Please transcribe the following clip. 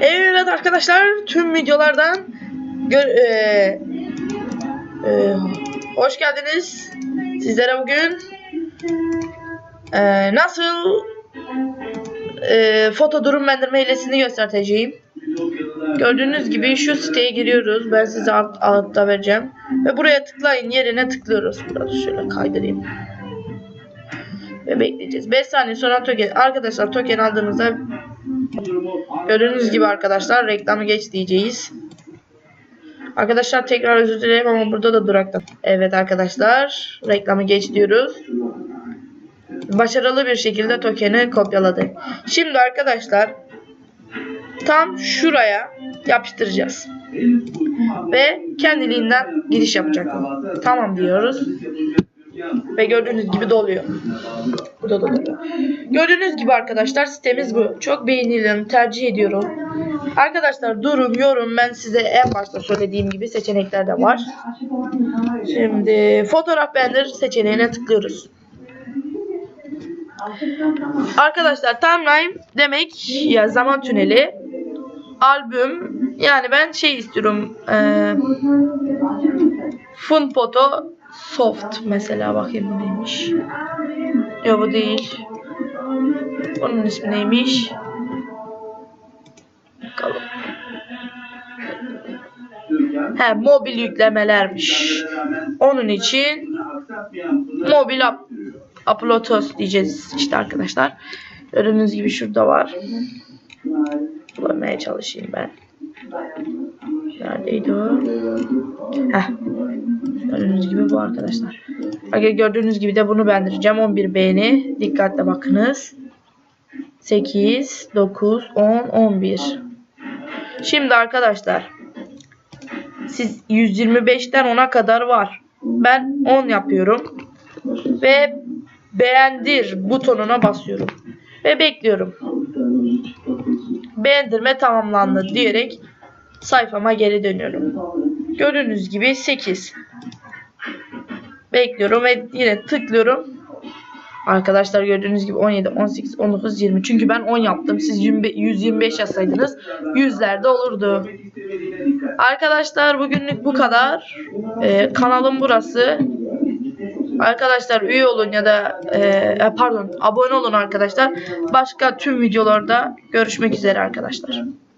Evet arkadaşlar tüm videolardan e, e, hoş geldiniz. Sizlere bugün e, nasıl e, foto durum bendirme hilesini göstereceğim. Gördüğünüz gibi şu siteye giriyoruz. Ben size alt, altta vereceğim. Ve buraya tıklayın yerine tıklıyoruz. Biraz şöyle kaydırayım. Ve bekleyeceğiz. 5 saniye sonra token. Arkadaşlar token aldığınızda Gördüğünüz gibi arkadaşlar reklamı geç diyeceğiz. Arkadaşlar tekrar özür dilerim ama burada da duraktım. Evet arkadaşlar reklamı geç diyoruz. Başarılı bir şekilde tokeni kopyaladık. Şimdi arkadaşlar tam şuraya yapıştıracağız. Ve kendiliğinden giriş yapacak. Tamam diyoruz. Ve gördüğünüz gibi doluyor. Bu da doluyor. Gördüğünüz gibi arkadaşlar sitemiz bu. Çok beğeniyorum, tercih ediyorum. Arkadaşlar durum, yorum ben size en başta söylediğim gibi seçenekler de var. Şimdi fotoğraf bendir seçeneğine tıklıyoruz. Arkadaşlar timeline demek ya zaman tüneli. Albüm yani ben şey istiyorum. Eee Fun Photo Soft mesela bakayım bu neymiş. Yok bu değil. Onun ismi neymiş? Bakalım. He mobil yüklemelermiş. Onun için mobil up uploados diyeceğiz işte arkadaşlar. Gördüğünüz gibi şurada var. Bulamaya çalışayım ben. Neredeydi o? Heh. Gördüğünüz gibi bu arkadaşlar. Gördüğünüz gibi de bunu bendireceğim. 11 beğeni. Dikkatle bakınız. 8, 9, 10, 11. Şimdi arkadaşlar. Siz 125'ten 10'a kadar var. Ben 10 yapıyorum. Ve beğendir butonuna basıyorum. Ve bekliyorum. Beğendirme tamamlandı diyerek sayfama geri dönüyorum. Gördüğünüz gibi 8. Bekliyorum ve yine tıklıyorum. Arkadaşlar gördüğünüz gibi 17, 18, 19, 20. Çünkü ben 10 yaptım. Siz 125 yazsaydınız yüzlerde olurdu. Arkadaşlar bugünlük bu kadar. Ee, kanalım burası. Arkadaşlar üye olun ya da e, pardon abone olun arkadaşlar. Başka tüm videolarda görüşmek üzere arkadaşlar.